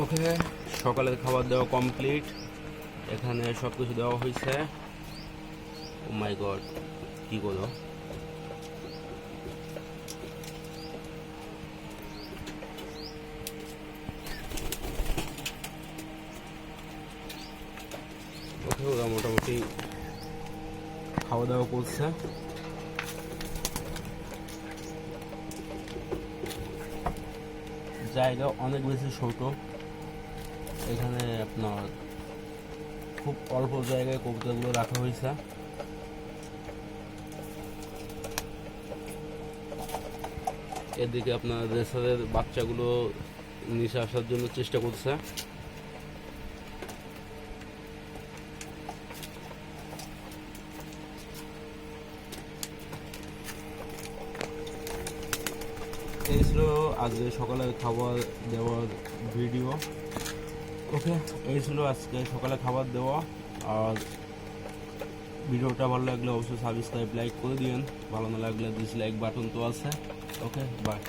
ওকে, সকালের খাবার দেওয়া কমপ্লিট এখানে সব কিছু দেওয়া হয়েছে। ও মাই গড কি করো ওকে, ওরা মোটামুটি খাওয়া দাওয়া করছে। জায়গা অনেক বেশি ছোট। এখানে আপনার খুব অল্প জায়গায় কবিতাগুলো রাখা হয়েছে। এদিকে আপনার রেসারের বাচ্চাগুলো নিচে আসার জন্য চেষ্টা করছে। এই ছিল আজকে সকালে খাবার দেওয়ার ভিডিও। ওকে, এই ছিল আজকে সকালে খাবার দেওয়া। আর ভিডিওটা ভালো লাগলে অবশ্যই সাবস্ক্রাইব লাইক করে দিবেন ভালো না লাগলে ডিসলাইক বাটন তো আছে। Okay bye